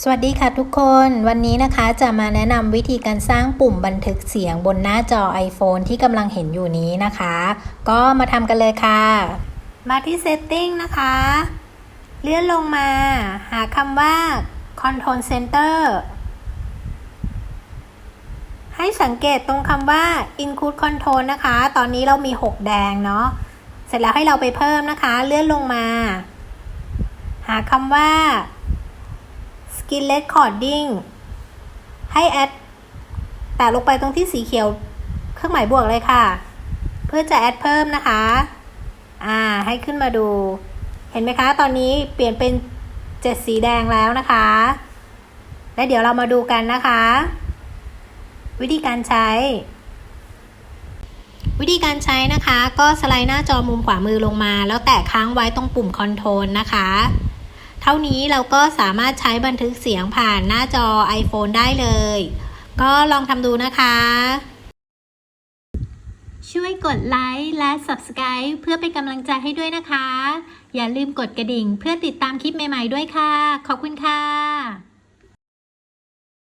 สวัสดีค่ะทุกคนวันนี้นะคะจะมาแนะนำวิธีการสร้างปุ่มบันทึกเสียงบนหน้าจอ iPhone ที่กำลังเห็นอยู่นี้นะคะ ก็มาทำกันเลยค่ะ มาที่ Setting นะคะ เลื่อนลงมา หาคำว่า Control Center ให้สังเกตตรงคำว่า Include Control นะคะ ตอนนี้เรามี 6 แดงเนาะเสร็จแล้วให้เราไปเพิ่มนะคะ เลื่อนลงมา หาคำว่า Skin Recording ให้แอดแตะลงไปตรงที่สีเขียว เครื่องหมายบวกเลยค่ะ เพื่อจะแอดเพิ่มนะคะ อ่า ให้ขึ้นมาดู เห็นไหมคะ ตอนนี้เปลี่ยนเป็นเจ็ดสีแดงแล้วนะคะ และเดี๋ยวเรามาดูกันนะคะ วิธีการใช้ วิธีการใช้นะคะ ก็สไลด์หน้าจอมุมขวามือลงมา แล้วแตะค้างไว้ตรงปุ่มคอนโทรลนะคะ เท่านี้เราก็สามารถใช้บันทึกเสียงผ่านหน้าจอ iPhone ได้เลย ก็ลองทำดูนะคะ ช่วยกดไลค์และ Subscribe เพื่อเป็นกำลังใจให้ด้วยนะคะ อย่าลืมกดกระดิ่งเพื่อติดตามคลิปใหม่ ๆ ด้วยค่ะ ขอบคุณค่ะ